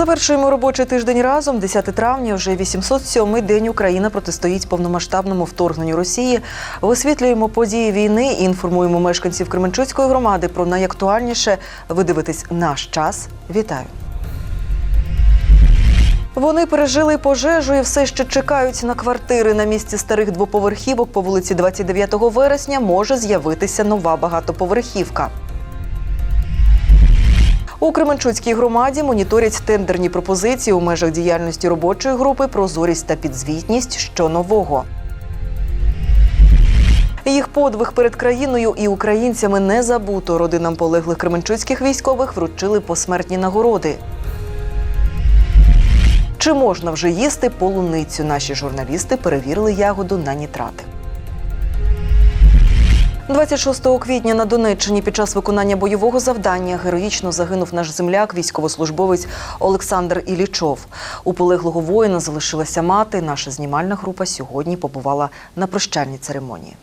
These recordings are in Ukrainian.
Завершуємо робочий тиждень разом. 10 травня, вже 807-й день Україна протистоїть повномасштабному вторгненню Росії. Висвітлюємо події війни і інформуємо мешканців Кременчуцької громади про найактуальніше. Ви дивитесь наш час. Вітаю. Вони пережили пожежу і все ще чекають на квартири. На місці старих двоповерхівок по вулиці 29 вересня може з'явитися нова багатоповерхівка. У Кременчуцькій громаді моніторять тендерні пропозиції у межах діяльності робочої групи прозорість та підзвітність. Що нового. Їх подвиг перед країною і українцями не забуто. Родинам полеглих кременчуцьких військових вручили посмертні нагороди. Чи можна вже їсти полуницю? Наші журналісти перевірили ягоду на нітрати. 26 квітня на Донеччині під час виконання бойового завдання героїчно загинув наш земляк, військовослужбовець Олександр Ілічов. У полеглого воїна залишилася мати. Наша знімальна група сьогодні побувала на прощальній церемонії.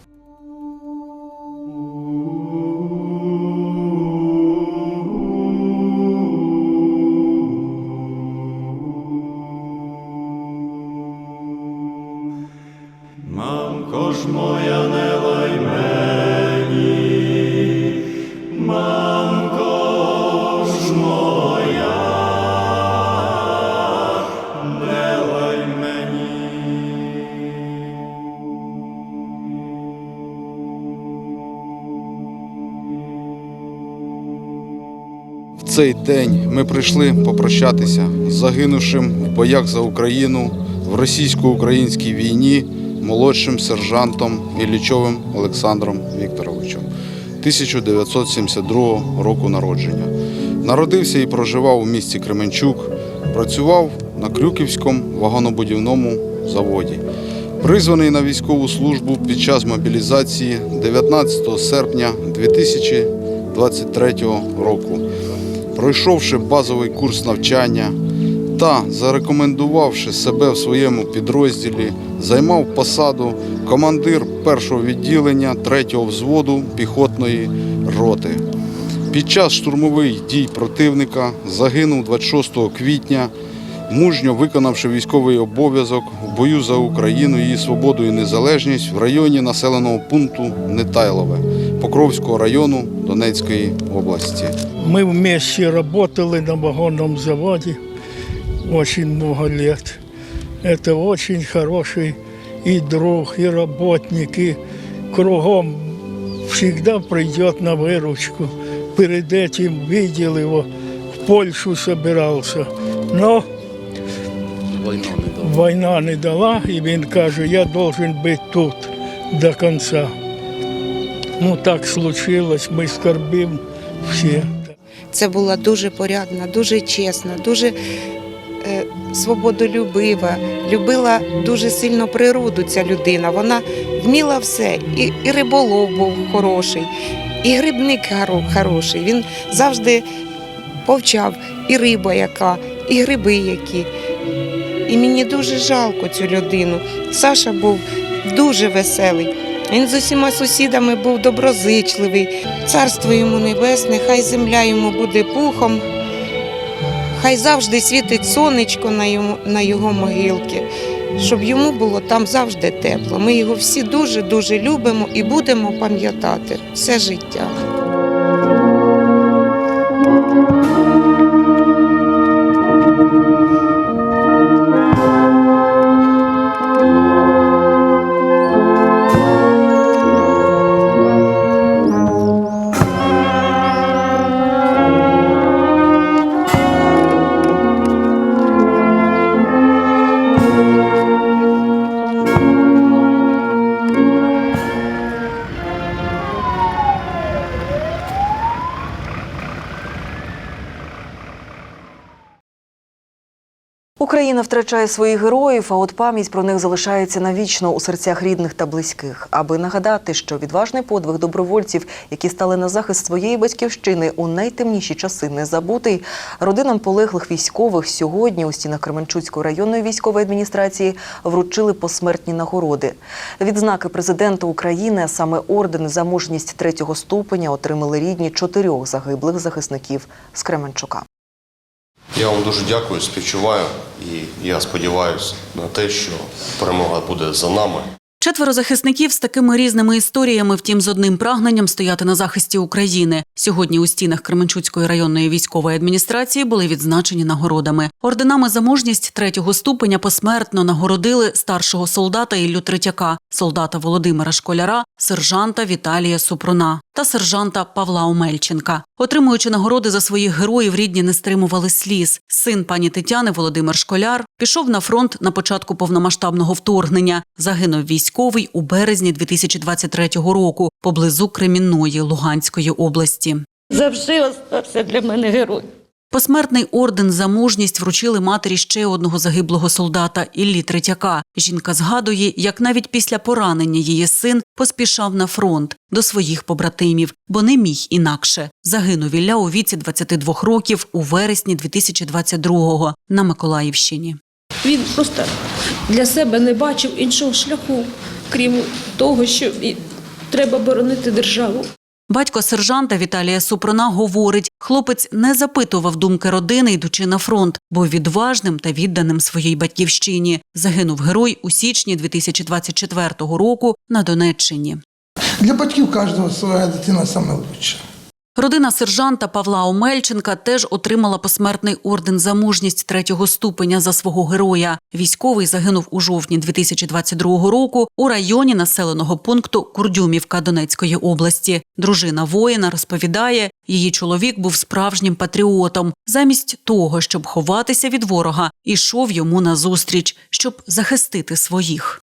Цей день ми прийшли попрощатися з загинувшим в боях за Україну в російсько-українській війні молодшим сержантом Іллічовим Олександром Вікторовичем 1972 року народження. Народився і проживав у місті Кременчук, працював на Крюківському вагонобудівному заводі. Призваний на військову службу під час мобілізації 19 серпня 2023 року пройшовши базовий курс навчання та зарекомендувавши себе в своєму підрозділі, займав посаду командир першого відділення 3-го взводу піхотної роти. Під час штурмових дій противника загинув 26 квітня, мужньо виконавши військовий обов'язок в бою за Україну, її свободу і незалежність в районі населеного пункту Нетайлове Покровського району Донецької області. Мы вместе работали на вагонном заводе очень много лет. Это очень хороший и друг, и работник, и кругом всегда придет на выручку. Перед этим видел его, в Польшу собирался. Но война не дала, и він каже, я должен быть тут до конца. Ну так случилось, ми скорбим всі. Це була дуже порядна, дуже чесна, дуже е, свободолюбива, любила дуже сильно природу ця людина. Вона вміла все. І, і риболов був хороший, і грибник хороший. Він завжди повчав і риба яка, і гриби які. І мені дуже жалко цю людину. Саша був дуже веселий. Він з усіма сусідами був доброзичливий. Царство йому небесне, хай земля йому буде пухом, хай завжди світить сонечко на йому, на його могилки, щоб йому було там завжди тепло. Ми його всі дуже-дуже любимо і будемо пам'ятати все життя. Україна втрачає своїх героїв, а от пам'ять про них залишається навічно у серцях рідних та близьких. Аби нагадати, що відважний подвиг добровольців, які стали на захист своєї батьківщини у найтемніші часи, не забутий. Родинам полеглих військових сьогодні у стінах Кременчуцької районної військової адміністрації вручили посмертні нагороди. Відзнаки президента України, а саме орден за мужність третього ступеня, отримали рідні чотирьох загиблих захисників з Кременчука. Я вам дуже дякую, співчуваю і я сподіваюся на те, що перемога буде за нами. Четверо захисників з такими різними історіями, втім, з одним прагненням стояти на захисті України. Сьогодні у стінах Кременчуцької районної військової адміністрації були відзначені нагородами. Орденами за мужність третього ступеня посмертно нагородили старшого солдата Іллю Третяка, солдата Володимира Школяра, сержанта Віталія Супруна та сержанта Павла Омельченка. Отримуючи нагороди за своїх героїв, рідні не стримували сліз. Син пані Тетяни Володимир Школяр пішов на фронт на початку повномасштабного вторгнення. Загинув військовий у березні 2023 року поблизу Кремінної Луганської області. завжди остався для мене герой. Посмертний орден за мужність вручили матері ще одного загиблого солдата Іллі Третяка. Жінка згадує, як навіть після поранення її син поспішав на фронт до своїх побратимів, бо не міг інакше. Загинув Ілля у віці 22 років у вересні 2022-го на Миколаївщині. Він просто для себе не бачив іншого шляху, крім того, що треба боронити державу. Батько сержанта Віталія Супруна говорить, хлопець не запитував думки родини, йдучи на фронт, був відважним та відданим своїй батьківщині. Загинув герой у січні 2024 року на Донеччині. Для батьків кожного своя дитина саме лучше. Родина сержанта Павла Омельченка теж отримала посмертний орден за мужність третього ступеня за свого героя. Військовий загинув у жовтні 2022 року у районі населеного пункту Курдюмівка Донецької області. Дружина воїна розповідає, її чоловік був справжнім патріотом. Замість того, щоб ховатися від ворога, ішов йому назустріч, щоб захистити своїх.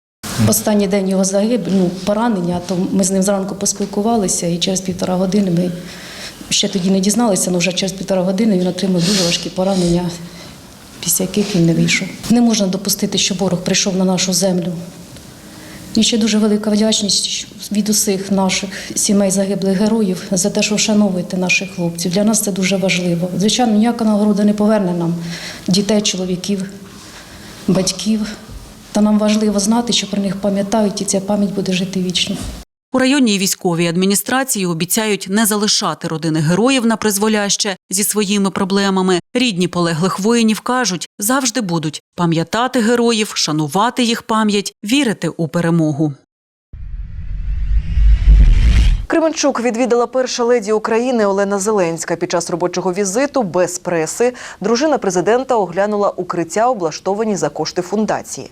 Останній день його загибелі, ну, поранення, то ми з ним зранку поспілкувалися, і через півтора години ми ще тоді не дізналися, але вже через півтора години він отримав дуже важкі поранення, після яких він не вийшов. Не можна допустити, щоб ворог прийшов на нашу землю. І ще дуже велика вдячність від усіх наших сімей загиблих героїв за те, що вшановуєте наших хлопців. Для нас це дуже важливо. Звичайно, ніяка нагорода не поверне нам дітей, чоловіків, батьків. Та нам важливо знати, що про них пам'ятають, і ця пам'ять буде жити вічно. У районній військовій адміністрації обіцяють не залишати родини героїв на призволяще зі своїми проблемами. Рідні полеглих воїнів кажуть, завжди будуть пам'ятати героїв, шанувати їх пам'ять, вірити у перемогу. Кременчук відвідала перша леді України Олена Зеленська. Під час робочого візиту без преси дружина президента оглянула укриття, облаштовані за кошти фундації.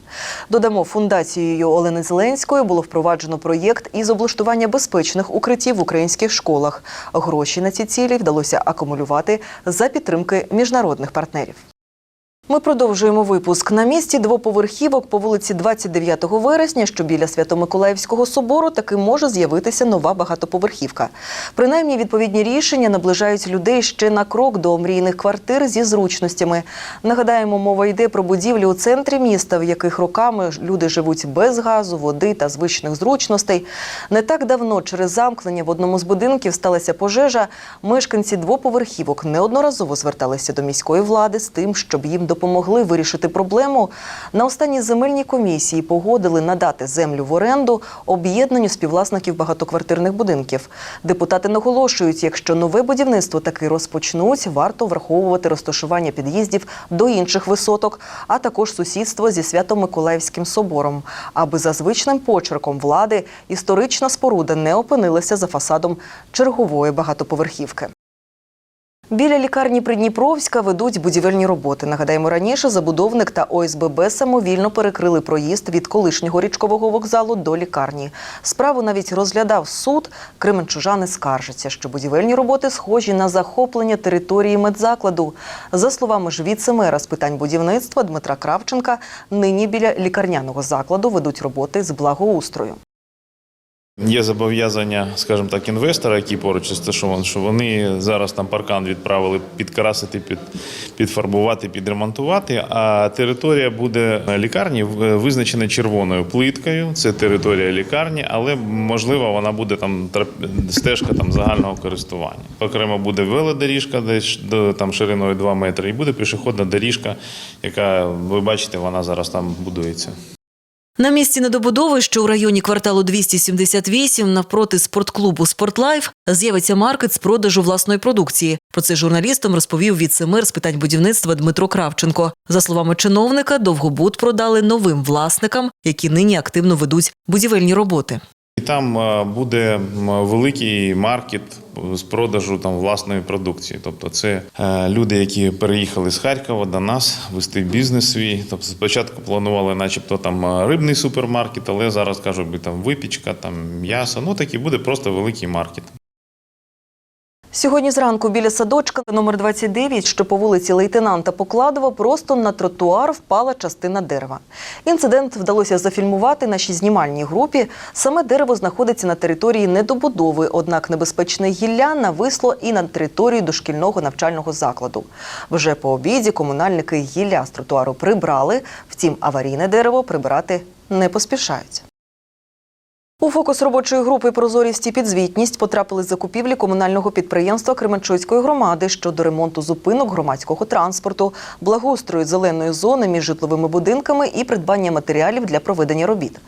Додамо, фундацією Олени Зеленської було впроваджено проєкт із облаштування безпечних укриттів в українських школах. Гроші на ці цілі вдалося акумулювати за підтримки міжнародних партнерів. Ми продовжуємо випуск. На місці двоповерхівок по вулиці 29 вересня, що біля Свято-Миколаївського собору, таки може з'явитися нова багатоповерхівка. Принаймні, відповідні рішення наближають людей ще на крок до омрійних квартир зі зручностями. Нагадаємо, мова йде про будівлі у центрі міста, в яких роками люди живуть без газу, води та звичних зручностей. Не так давно через замкнення в одному з будинків сталася пожежа. Мешканці двоповерхівок неодноразово зверталися до міської влади з тим, щоб їм допомогли вирішити проблему. На останній земельній комісії погодили надати землю в оренду об'єднанню співвласників багатоквартирних будинків. Депутати наголошують, якщо нове будівництво таки розпочнуть, варто враховувати розташування під'їздів до інших висоток, а також сусідство зі Свято-Миколаївським собором, аби за звичним почерком влади історична споруда не опинилася за фасадом чергової багатоповерхівки. Біля лікарні Придніпровська ведуть будівельні роботи. Нагадаємо, раніше забудовник та ОСББ самовільно перекрили проїзд від колишнього річкового вокзалу до лікарні. Справу навіть розглядав суд. Кременчужани скаржаться, що будівельні роботи схожі на захоплення території медзакладу. За словами ж віце-мера з питань будівництва Дмитра Кравченка, нині біля лікарняного закладу ведуть роботи з благоустрою. Є зобов'язання, скажімо так, інвестора, який поруч розташований, що вони зараз там паркан відправили підкрасити, під, підфарбувати, підремонтувати. А територія буде лікарні визначена червоною плиткою. Це територія лікарні, але можливо вона буде там стежка там загального користування. Окремо буде велодоріжка, десь там шириною 2 метри, і буде пішохідна доріжка, яка ви бачите, вона зараз там будується. На місці недобудови, що у районі кварталу 278, навпроти спортклубу «Спортлайф», з'явиться маркет з продажу власної продукції. Про це журналістам розповів віце-мер з питань будівництва Дмитро Кравченко. За словами чиновника, довгобуд продали новим власникам, які нині активно ведуть будівельні роботи. І там е, буде великий маркет з продажу там власної продукції. Тобто, це е, люди, які переїхали з Харкова до нас вести бізнес свій. Тобто, спочатку планували, начебто, там е, рибний супермаркет, але зараз кажуть, би, там випічка, там м'ясо. Ну такий буде просто великий маркет. Сьогодні зранку біля садочка номер 29, що по вулиці лейтенанта Покладова, просто на тротуар впала частина дерева. Інцидент вдалося зафільмувати нашій знімальній групі. Саме дерево знаходиться на території недобудови, однак небезпечне гілля нависло і на території дошкільного навчального закладу. Вже по обіді комунальники гілля з тротуару прибрали, втім аварійне дерево прибирати не поспішають. У фокус робочої групи Прозорість і підзвітність потрапили закупівлі комунального підприємства Кременчуцької громади щодо ремонту зупинок громадського транспорту, благоустрою зеленої зони між житловими будинками і придбання матеріалів для проведення робіт.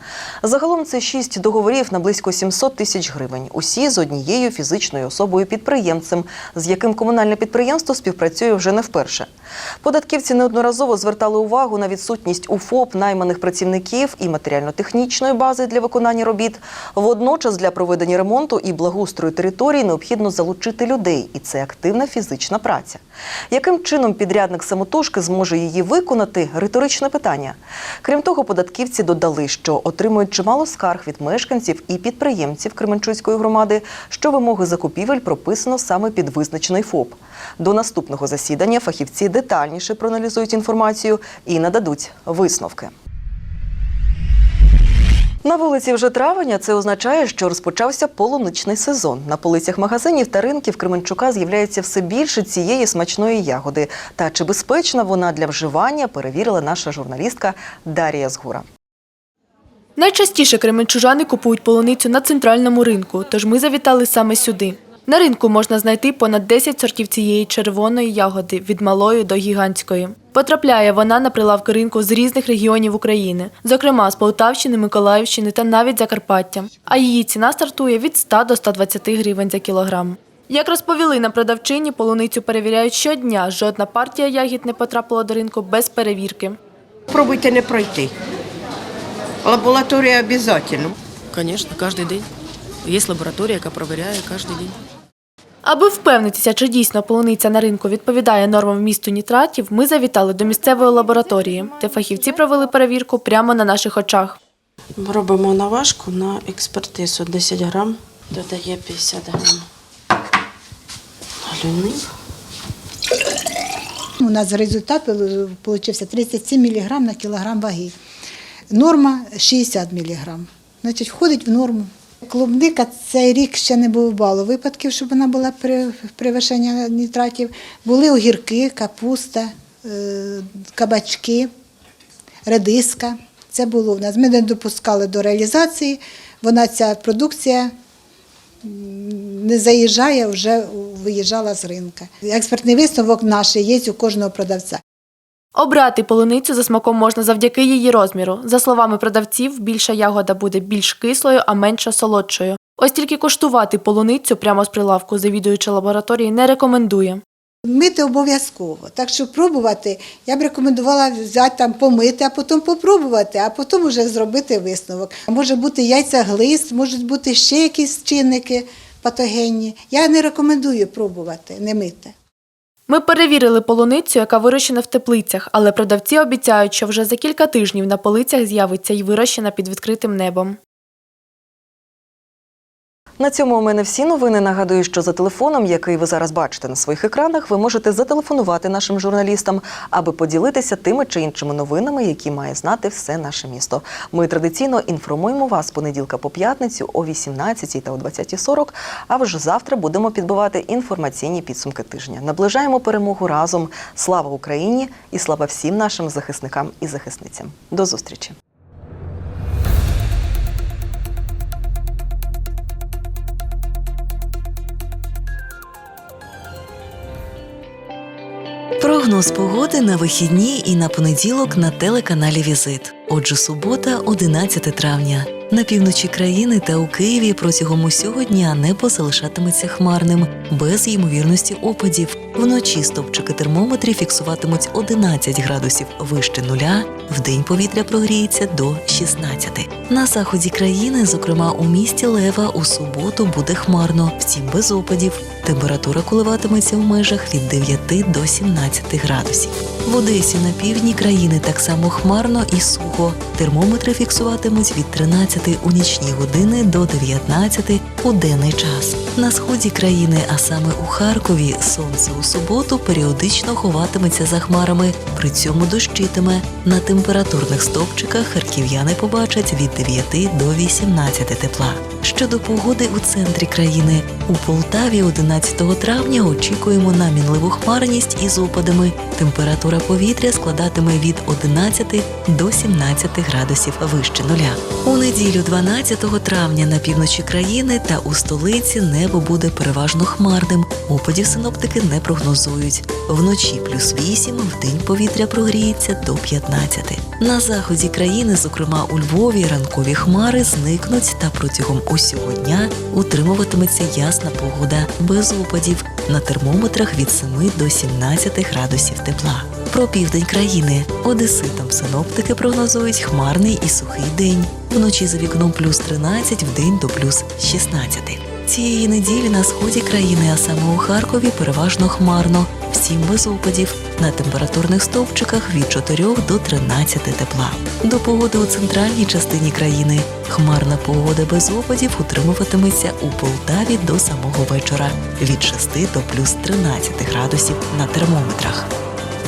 Загалом це шість договорів на близько 700 тисяч гривень. Усі з однією фізичною особою підприємцем, з яким комунальне підприємство співпрацює вже не вперше. Податківці неодноразово звертали увагу на відсутність у ФОП найманих працівників і матеріально-технічної бази для виконання робіт. Водночас для проведення ремонту і благоустрою території необхідно залучити людей, і це активна фізична праця. Яким чином підрядник самотужки зможе її виконати? Риторичне питання. Крім того, податківці додали, що отримують чимало скарг від мешканців і підприємців Кременчуцької громади, що вимоги закупівель прописано саме під визначений ФОП. До наступного засідання фахівці детальніше проаналізують інформацію і нададуть висновки. На вулиці вже травень, а це означає, що розпочався полуничний сезон. На полицях магазинів та ринків Кременчука з'являється все більше цієї смачної ягоди. Та чи безпечна вона для вживання, перевірила наша журналістка Дарія Згура. Найчастіше кременчужани купують полуницю на центральному ринку, тож ми завітали саме сюди. На ринку можна знайти понад 10 сортів цієї червоної ягоди від малої до гігантської. Потрапляє вона на прилавки ринку з різних регіонів України, зокрема з Полтавщини, Миколаївщини та навіть Закарпаття. А її ціна стартує від 100 до 120 гривень за кілограм. Як розповіли на продавчині, полуницю перевіряють щодня. Жодна партія ягід не потрапила до ринку без перевірки. Пробуйте не пройти. Лабораторія обов'язково. Звісно, кожен день. Є лабораторія, яка перевіряє кожен день. Аби впевнитися, чи дійсно полуниця на ринку відповідає нормам вмісту нітратів, ми завітали до місцевої лабораторії, де фахівці провели перевірку прямо на наших очах. Ми робимо наважку на експертизу 10 грам, додає 50 грам галюни. У нас результат вийшов 37 мг на кілограм ваги. Норма 60 мг. Значить, входить в норму. Клубника цей рік ще не бувало випадків, щоб вона була при перевищення нітратів. Були огірки, капуста, е, кабачки, редиска. Це було у нас. Ми не допускали до реалізації. Вона ця продукція не заїжджає, вже виїжджала з ринка. Експертний висновок наш є у кожного продавця. Обрати полуницю за смаком можна завдяки її розміру. За словами продавців, більша ягода буде більш кислою, а менша солодшою. Ось тільки коштувати полуницю прямо з прилавку завідуюча лабораторії не рекомендує. Мити обов'язково. Так що пробувати, я б рекомендувала взяти там помити, а потім попробувати, а потім вже зробити висновок. Може бути яйця-глист, можуть бути ще якісь чинники патогенні. Я не рекомендую пробувати, не мити. Ми перевірили полуницю, яка вирощена в теплицях, але продавці обіцяють, що вже за кілька тижнів на полицях з'явиться й вирощена під відкритим небом. На цьому у мене всі новини. Нагадую, що за телефоном, який ви зараз бачите на своїх екранах, ви можете зателефонувати нашим журналістам, аби поділитися тими чи іншими новинами, які має знати все наше місто. Ми традиційно інформуємо вас понеділка по п'ятницю о 18 та о 20.40, А вже завтра будемо підбивати інформаційні підсумки тижня. Наближаємо перемогу разом. Слава Україні і слава всім нашим захисникам і захисницям. До зустрічі. Прогноз погоди на вихідні і на понеділок на телеканалі Візит. Отже, субота, 11 травня. На півночі країни та у Києві протягом усього дня небо залишатиметься хмарним, без ймовірності опадів. Вночі стовпчики термометрів фіксуватимуть 11 градусів вище нуля. Вдень повітря прогріється до 16. На заході країни, зокрема у місті Лева, у суботу буде хмарно, втім без опадів. Температура коливатиметься в межах від 9 до 17 градусів. В Одесі на півдні країни так само хмарно і сухо. Термометри фіксуватимуть від 13 у нічні години до 19 у денний час. На сході країни, а саме у Харкові, сонце у суботу періодично ховатиметься за хмарами, при цьому дощитиме. На температурних стовпчиках харків'яни побачать від 9 до 18 тепла. Щодо погоди у центрі країни, у Полтаві 11 травня очікуємо на мінливу хмарність із опадами. Температура повітря складатиме від 11 до 17 градусів вище нуля. У неділю 12 травня на півночі країни та у столиці небо буде переважно хмарним. Опадів синоптики не прогнозують. Вночі плюс 8, вдень повітря прогріється до 15. На заході країни, зокрема у Львові, ранкові хмари зникнуть та протягом усього дня утримуватиметься ясна погода без опадів на термометрах від 7 до 17 градусів тепла. Про південь країни одеситам синоптики прогнозують хмарний і сухий день. Вночі за вікном плюс 13, вдень до плюс 16. Цієї неділі на сході країни, а саме у Харкові, переважно хмарно, всім без опадів. На температурних стовпчиках від 4 до 13 тепла. До погоди у центральній частині країни хмарна погода без опадів утримуватиметься у Полтаві до самого вечора від 6 до плюс 13 градусів на термометрах.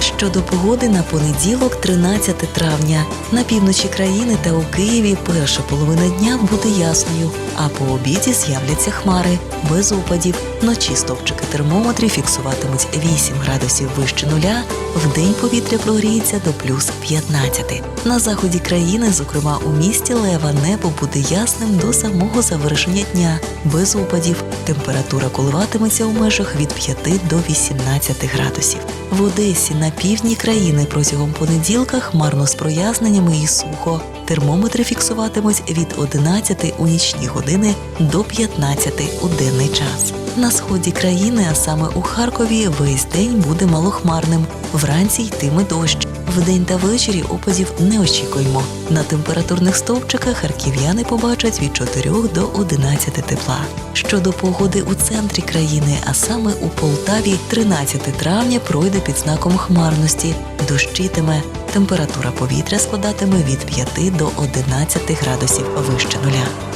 Щодо погоди на понеділок, 13 травня, на півночі країни та у Києві перша половина дня буде ясною, а по обіді з'являться хмари без опадів. Вночі стовпчики термометрів фіксуватимуть 8 градусів вище нуля. Вдень повітря прогріється до плюс 15. На заході країни, зокрема у місті Лева, небо буде ясним до самого завершення дня, без опадів. Температура коливатиметься у межах від 5 до 18 градусів. В Одесі на півдні країни протягом понеділка хмарно з проясненнями і сухо. Термометри фіксуватимуть від 11 у нічні години до 15 у денний час. На сході країни, а саме у Харкові, весь день буде малохмарним. Вранці йтиме дощ. Вдень та ввечері опадів не очікуємо. На температурних стовпчиках харків'яни побачать від 4 до 11 тепла. Щодо погоди у центрі країни, а саме у Полтаві, 13 травня пройде під знаком хмарності, дощитиме. Температура повітря складатиме від 5 до 11 градусів вище нуля.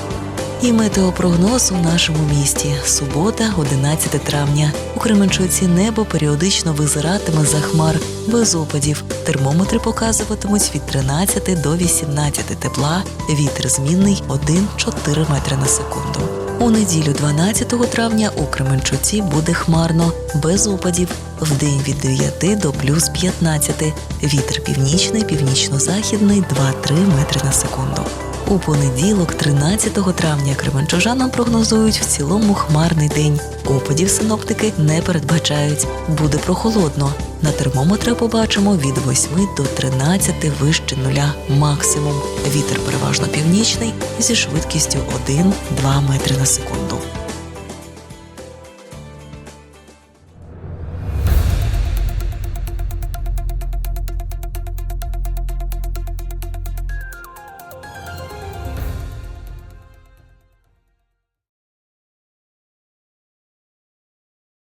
І метеопрогноз у нашому місті. Субота, 11 травня. У Кременчуці небо періодично визиратиме за хмар без опадів. Термометри показуватимуть від 13 до 18 тепла. Вітер змінний 1-4 метри на секунду. У неділю 12 травня у Кременчуці буде хмарно, без опадів. Вдень від 9 до плюс 15. Вітер північний, північно-західний 2-3 метри на секунду. У понеділок, 13 травня, кременчужанам прогнозують в цілому хмарний день. Опадів синоптики не передбачають. Буде прохолодно. На термометри побачимо від 8 до 13 вище нуля максимум. Вітер переважно північний зі швидкістю 1-2 метри на секунду.